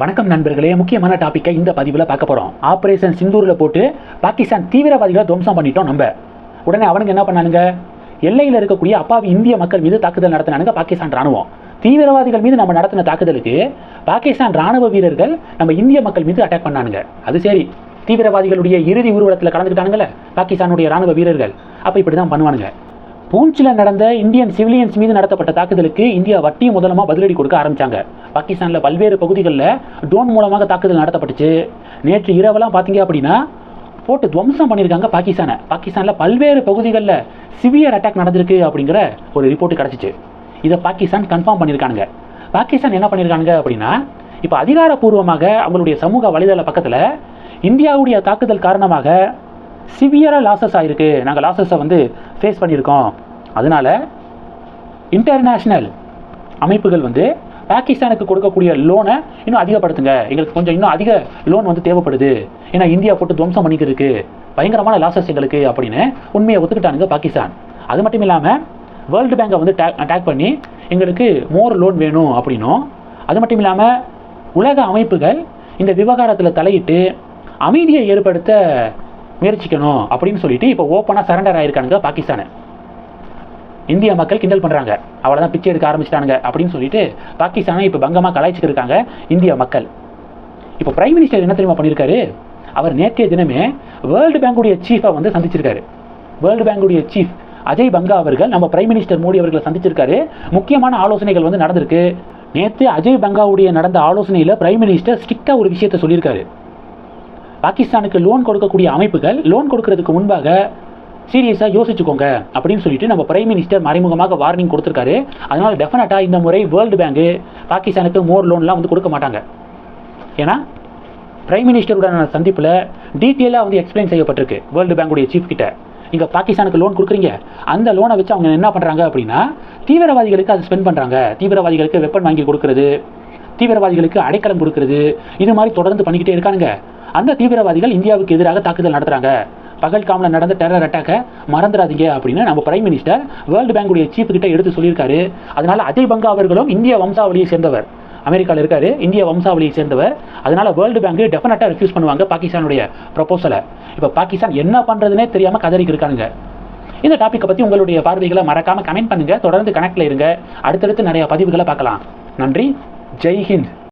வணக்கம் நண்பர்களே முக்கியமான டாப்பிக்கை இந்த பதிவில் பார்க்க போகிறோம் ஆப்ரேஷன் சிந்தூரில் போட்டு பாகிஸ்தான் தீவிரவாதிகளை துவம்சம் பண்ணிட்டோம் நம்ம. உடனே அவனுங்க என்ன பண்ணானுங்க? எல்லையில் இருக்கக்கூடிய அப்பாவி இந்திய மக்கள் மீது தாக்குதல் நடத்தினானுங்க பாகிஸ்தான் ராணுவம். தீவிரவாதிகள் மீது நம்ம நடத்தின தாக்குதலுக்கு பாகிஸ்தான் ராணுவ வீரர்கள் நம்ம இந்திய மக்கள் மீது அட்டாக் பண்ணானுங்க. அது சரி தீவிரவாதிகளுடைய இறுதி ஊர்வலத்தில் கலந்துக்கிட்டானுங்களே பாகிஸ்தானுடைய ராணுவ வீரர்கள். அப்போ இப்படி தான் பண்ணுவானுங்க. பூஞ்சில் நடந்த இந்தியன் சிவிலியன்ஸ் மீது நடத்தப்பட்ட தாக்குதலுக்கு இந்தியா வட்டி முதலமாக பதிலடி கொடுக்க ஆரம்பித்தாங்க பாகிஸ்தானில் பல்வேறு பகுதிகளில் ட்ரோன் மூலமாக தாக்குதல் நடத்தப்பட்டுச்சு. நேற்று இரவெல்லாம் பார்த்தீங்க அப்படின்னா போட்டு துவம்சம் பண்ணியிருக்காங்க பாகிஸ்தானை. பாகிஸ்தானில் பல்வேறு பகுதிகளில் சிவியர் அட்டாக் நடந்திருக்கு அப்படிங்கிற ஒரு ரிப்போர்ட் கிடச்சிச்சு. இதை பாகிஸ்தான் கன்ஃபார்ம் பண்ணியிருக்கானுங்க பாகிஸ்தான் என்ன பண்ணியிருக்கானுங்க அப்படின்னா இப்போ அதிகாரப்பூர்வமாக அவங்களுடைய சமூக வலைதள பக்கத்தில் இந்தியாவுடைய தாக்குதல் காரணமாக சிவியராக லாசஸ் ஆகிருக்கு நாங்கள் லாசஸை வந்து ஃபேஸ் பண்ணியிருக்கோம். அதனால இன்டர்நேஷ்னல் அமைப்புகள் வந்து பாகிஸ்தானுக்கு கொடுக்கக்கூடிய லோனை இன்னும் அதிகப்படுத்துங்க. எங்களுக்கு கொஞ்சம் இன்னும் அதிக லோன் வந்து தேவைப்படுது. ஏன்னா இந்தியா போட்டு துவம்சம் பண்ணிக்கிறதுக்கு பயங்கரமான லாசஸ் எங்களுக்கு அப்படின்னு உண்மையை ஒத்துக்கிட்டானுங்க பாகிஸ்தான். அது மட்டும் இல்லாமல் வேர்ல்டு பேங்கை வந்து அட்டாக் பண்ணி எங்களுக்கு மோர் லோன் வேணும் அப்படின்னும். அது மட்டும் இல்லாமல் உலக அமைப்புகள் இந்த விவகாரத்தில் தலையிட்டு அமைதியை ஏற்படுத்த முயற்சிக்கணும் அப்படின்னு சொல்லிட்டு இப்போ ஓப்பனாக சரண்டர் ஆயிருக்கானுங்க பாகிஸ்தானை. இந்திய மக்கள் கிண்டல் பண்ணுறாங்க அவ்வளோதான் பிச்சை எடுக்க ஆரம்பிச்சிட்டானுங்க அப்படின்னு சொல்லிட்டு பாகிஸ்தானை இப்போ பங்கமாக கலாய்ச்சிட்டு இருக்காங்க இந்திய மக்கள். இப்போ பிரைம் மினிஸ்டர் என்ன தெரியுமா பண்ணியிருக்காரு அவர் நேற்றைய தினமே வேர்ல்டு பேங்குடைய சீஃபை வந்து சந்திச்சிருக்காரு. வேர்ல்டு பேங்குடைய சீஃப் அஜய் பங்கா அவர்கள் நம்ம பிரைம் மினிஸ்டர் மோடி அவர்களை சந்திச்சிருக்காரு. முக்கியமான ஆலோசனைகள் வந்து நடந்திருக்கு. நேற்று அஜய் பங்காவுடைய நடந்த ஆலோசனையில் பிரைம் மினிஸ்டர் ஸ்ட்ரிக்டாக ஒரு விஷயத்தை சொல்லியிருக்காரு. பாகிஸ்தானுக்கு லோன் கொடுக்கக்கூடிய அமைப்புகள் லோன் கொடுக்கறதுக்கு முன்பாக சீரியஸாக யோசிச்சுக்கோங்க அப்படின்னு சொல்லிட்டு நம்ம பிரைம் மினிஸ்டர் மறைமுகமாக வார்னிங் கொடுத்துருக்காரு. அதனால் டெஃபினட்டாக இந்த முறை வேர்ல்டு பேங்கு பாகிஸ்தானுக்கு மோர் லோன்லாம் வந்து கொடுக்க மாட்டாங்க. ஏன்னா பிரைம் மினிஸ்டருடனான சந்திப்பில் டீட்டெயிலாக வந்து எக்ஸ்பிளைன் செய்யப்பட்டிருக்கு வேர்ல்டு பேங்குடைய சீஃப் கிட்ட. இங்கே பாகிஸ்தானுக்கு லோன் கொடுக்குறீங்க. அந்த லோனை வச்சு அவங்க என்ன பண்ணுறாங்க அப்படின்னா தீவிரவாதிகளுக்கு அதை ஸ்பெண்ட் பண்ணுறாங்க தீவிரவாதிகளுக்கு வெப்பன் வாங்கி கொடுக்குறது தீவிரவாதிகளுக்கு அடைக்கலம் கொடுக்கறது இது மாதிரி தொடர்ந்து பண்ணிக்கிட்டே இருக்கானுங்க. அந்த தீவிரவாதிகள் இந்தியாவுக்கு எதிராக தாக்குதல் நடத்துகிறாங்க பகல்காமில் நடந்த டெரர் அட்டாக்கை மறந்துடாதீங்க அப்படின்னு நம்ம பிரைம் மினிஸ்டர் வேர்ல்டு பேங்குடைய சீஃப் கிட்ட எடுத்து சொல்லியிருக்காரு. அதனால அஜய் பங்கா அவர்களும் இந்திய வம்சாவளியை சேர்ந்தவர். அமெரிக்காவில் இருக்கார் இந்திய வம்சாவளியை சேர்ந்தவர். அதனால் வேர்ல்டு பேங்க் டெஃபினட்டாக ரிஃப்யூஸ் பண்ணுவாங்க பாகிஸ்தானுடைய ப்ரொப்போசலை இப்போ பாகிஸ்தான் என்ன பண்ணுறதுனே தெரியாமல் கதறிக்கு இருக்கானுங்க. இந்த டாப்பிக்கை பற்றி உங்களுடைய பார்வைகளை மறக்காமல் கமெண்ட் பண்ணுங்கள் தொடர்ந்து கனெக்டில் இருங்க. அடுத்தடுத்து நிறைய பதிவுகளை பார்க்கலாம். நன்றி. ஜெய்ஹிந்த்